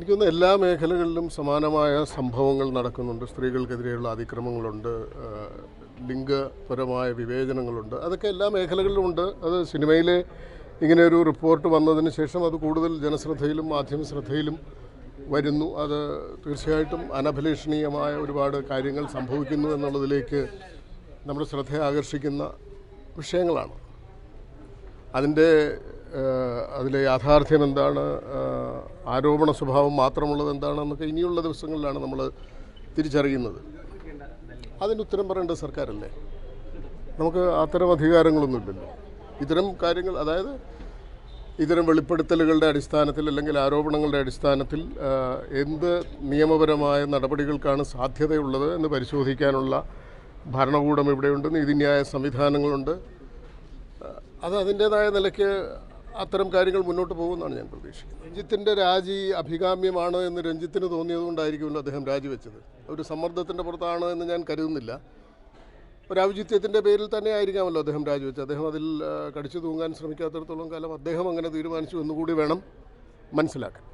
എനിക്ക് തോന്നുന്നു എല്ലാ മേഖലകളിലും സമാനമായ സംഭവങ്ങൾ നടക്കുന്നുണ്ട്. സ്ത്രീകൾക്കെതിരെയുള്ള അതിക്രമങ്ങളുണ്ട്. ലിംഗപരമായ വിവേചനങ്ങളുണ്ട്. അതൊക്കെ എല്ലാ മേഖലകളിലും ഉണ്ട്. അത് സിനിമയിലെ ഇങ്ങനെ ഒരു റിപ്പോർട്ട് വന്നതിന് ശേഷം അത് കൂടുതൽ ജനശ്രദ്ധയിലും മാധ്യമ ശ്രദ്ധയിലും വരുന്നു. അത് തീർച്ചയായിട്ടും അനഭിലഷണീയമായ ഒരുപാട് കാര്യങ്ങൾ സംഭവിക്കുന്നു എന്നുള്ളതിലേക്ക് നമ്മുടെ ശ്രദ്ധ ആകർഷിക്കുന്ന വിഷയങ്ങളാണ്. അതിന്റെ അതിലെ യാഥാർത്ഥ്യം എന്താണ്? ആരോപണ സ്വഭാവം മാത്രമുള്ളത് എന്താണെന്നൊക്കെ ഇനിയുള്ള ദിവസങ്ങളിലാണ് നമ്മൾ തിരിച്ചറിയുന്നത്. അതിന് ഉത്തരം പറയേണ്ടത് സർക്കാരല്ലേ? നമുക്ക് അത്തരം അധികാരങ്ങളൊന്നുമില്ലല്ലോ. ഇത്തരം കാര്യങ്ങൾ അതായത് ഇത്തരം വെളിപ്പെടുത്തലുകളുടെ അടിസ്ഥാനത്തിൽ അല്ലെങ്കിൽ ആരോപണങ്ങളുടെ അടിസ്ഥാനത്തിൽ എന്ത് നിയമപരമായ നടപടികൾക്കാണ് സാധ്യതയുള്ളത് എന്ന് പരിശോധിക്കാനുള്ള ഭരണകൂടം ഇവിടെയുണ്ട് നീതിന്യായ സംവിധാനങ്ങളുണ്ട്. അത് അതിന്റേതായ നിലയ്ക്ക് അത്തരം കാര്യങ്ങൾ മുന്നോട്ട് പോകുമെന്നാണ് ഞാൻ പ്രതീക്ഷിക്കുന്നത്. രഞ്ജിത്തിന്റെ രാജി അഭികാമ്യമാണ് എന്ന് രഞ്ജിത്തിന് തോന്നിയതുകൊണ്ടായിരിക്കുമല്ലോ അദ്ദേഹം രാജിവെച്ചത്. ഒരു സമ്മർദ്ദത്തിന്റെ പുറത്താണ് എന്ന് ഞാൻ കരുതുന്നില്ല. ഒരു ഔചിത്യത്തിന്റെ പേരിൽ തന്നെ ആയിരിക്കാമല്ലോ അദ്ദേഹം രാജിവെച്ചത്. അദ്ദേഹം അതിൽ കടിച്ചു തൂങ്ങാൻ ശ്രമിക്കാത്തിടത്തോളം കാലം അദ്ദേഹം അങ്ങനെ തീരുമാനിച്ചു എന്നുകൂടി വേണം മനസ്സിലാക്കാൻ.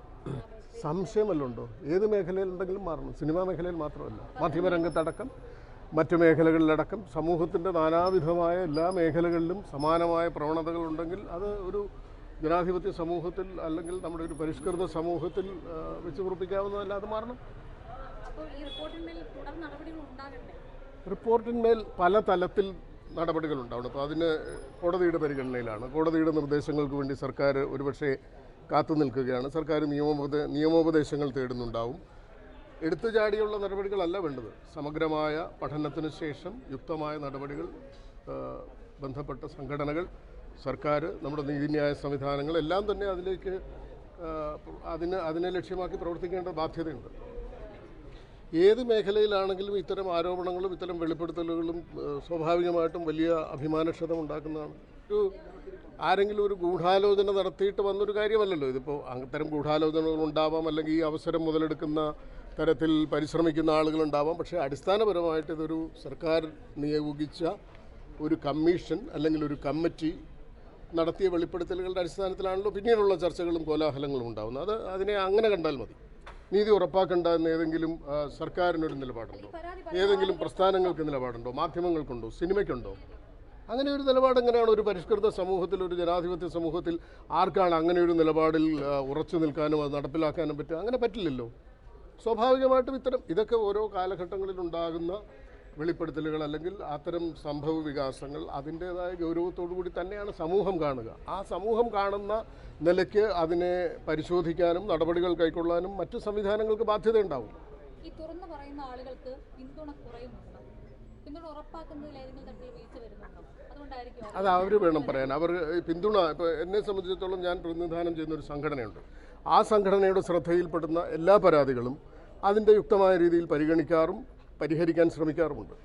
സംശയമല്ലുണ്ടോ? ഏത് മേഖലയിലുണ്ടെങ്കിലും മാറണം? സിനിമാ മേഖലയിൽ മാത്രമല്ല. മാധ്യമരംഗത്തടക്കം മറ്റു മേഖലകളിലടക്കം സമൂഹത്തിന്റെ നാനാവിധമായ എല്ലാ മേഖലകളിലും സമാനമായ പ്രവണതകളുണ്ടെങ്കിൽ അത് ഒരു ജനാധിപത്യ സമൂഹത്തിൽ അല്ലെങ്കിൽ നമ്മുടെ ഒരു പരിഷ്കൃത സമൂഹത്തിൽ വെച്ച് കുറിപ്പിക്കാവുന്നതല്ലാതെ അത് മാറണം. റിപ്പോർട്ടിന്മേൽ പല തലത്തിൽ നടപടികളുണ്ടാവണം അപ്പോൾ അതിന് കോടതിയുടെ പരിഗണനയിലാണ്. കോടതിയുടെ നിർദ്ദേശങ്ങൾക്ക് വേണ്ടി സർക്കാർ ഒരുപക്ഷെ കാത്തു നിൽക്കുകയാണ്. സർക്കാർ നിയമോപദേ നിയമോപദേശങ്ങൾ തേടുന്നുണ്ടാവും. എടുത്തു ചാടിയുള്ള നടപടികളല്ല വേണ്ടത്. സമഗ്രമായ പഠനത്തിന് ശേഷം യുക്തമായ നടപടികൾ ബന്ധപ്പെട്ട സംഘടനകൾ സർക്കാർ നമ്മുടെ നീതിന്യായ സംവിധാനങ്ങൾ എല്ലാം തന്നെ അതിലേക്ക് അതിന് അതിനെ ലക്ഷ്യമാക്കി പ്രവർത്തിക്കേണ്ട ബാധ്യതയുണ്ട്. ഏത് മേഖലയിലാണെങ്കിലും ഇത്തരം ആരോപണങ്ങളും ഇത്തരം വെളിപ്പെടുത്തലുകളും സ്വാഭാവികമായിട്ടും വലിയ അഭിമാനക്ഷതം ഉണ്ടാക്കുന്നതാണ് ഒരു ആരെങ്കിലും ഒരു ഗൂഢാലോചന നടത്തിയിട്ട് വന്നൊരു കാര്യമല്ലല്ലോ. ഇതിപ്പോൾ അത്തരം ഗൂഢാലോചനകൾ ഉണ്ടാവാം അല്ലെങ്കിൽ ഈ അവസരം മുതലെടുക്കുന്ന തരത്തിൽ പരിശ്രമിക്കുന്ന ആളുകളുണ്ടാവാം. പക്ഷേ അടിസ്ഥാനപരമായിട്ട് ഇതൊരു സർക്കാർ നിയോഗിച്ച ഒരു കമ്മീഷൻ അല്ലെങ്കിൽ ഒരു കമ്മിറ്റി നടത്തിയ വെളിപ്പെടുത്തലുകളുടെ അടിസ്ഥാനത്തിലാണല്ലോ പിന്നീടുള്ള ചർച്ചകളും കോലാഹലങ്ങളും ഉണ്ടാകുന്നത് അത് അതിനെ അങ്ങനെ കണ്ടാൽ മതി. നീതി ഉറപ്പാക്കേണ്ട എന്ന് ഏതെങ്കിലും സർക്കാരിനൊരു നിലപാടുണ്ടോ? ഏതെങ്കിലും പ്രസ്ഥാനങ്ങൾക്ക് നിലപാടുണ്ടോ? മാധ്യമങ്ങൾക്കുണ്ടോ? സിനിമയ്ക്കുണ്ടോ? അങ്ങനെ ഒരു നിലപാട് എങ്ങനെയാണ് ഒരു പരിഷ്കൃത സമൂഹത്തിൽ ഒരു ജനാധിപത്യ സമൂഹത്തിൽ ആർക്കാണ് അങ്ങനെ ഒരു നിലപാടിൽ ഉറച്ചു നിൽക്കാനും അത് നടപ്പിലാക്കാനും പറ്റുക? അങ്ങനെ പറ്റില്ലല്ലോ. സ്വാഭാവികമായിട്ടും ഇത്തരം ഇതൊക്കെ ഓരോ കാലഘട്ടങ്ങളിൽ ഉണ്ടാകുന്ന വെളിപ്പെടുത്തലുകൾ അല്ലെങ്കിൽ അത്തരം സംഭവ വികാസങ്ങൾ അതിന്റേതായ കൂടി തന്നെയാണ് സമൂഹം കാണുക. ആ സമൂഹം കാണുന്ന നിലയ്ക്ക് അതിനെ പരിശോധിക്കാനും നടപടികൾ കൈക്കൊള്ളാനും മറ്റു സംവിധാനങ്ങൾക്ക് ബാധ്യതയുണ്ടാവും ഈ തുറന്നു പറയുന്ന ആളുകൾക്ക് പിന്തുണ കുറയുന്നുണ്ടോ? പിന്തുണ ഉറപ്പാക്കുന്നതിൽ ഏതെങ്കിലും തരത്തിൽ വീഴ്ച വരുന്നുണ്ടോ? അതുകൊണ്ടായിരിക്കും അത് അവർ വേണം പറയാൻ. അവർ പിന്തുണ ഇപ്പോൾ എന്നെ സംബന്ധിച്ചിടത്തോളം ഞാൻ പ്രതിനിധാനം ചെയ്യുന്ന ഒരു സംഘടനയുണ്ട്. ആ സംഘടനയുടെ ശ്രദ്ധയിൽപ്പെടുന്ന എല്ലാ പരാതികളും അതിന്റെ യുക്തമായ രീതിയിൽ പരിഗണിക്കാറും പരിഹരിക്കാൻ ശ്രമിക്കാറുമുണ്ട്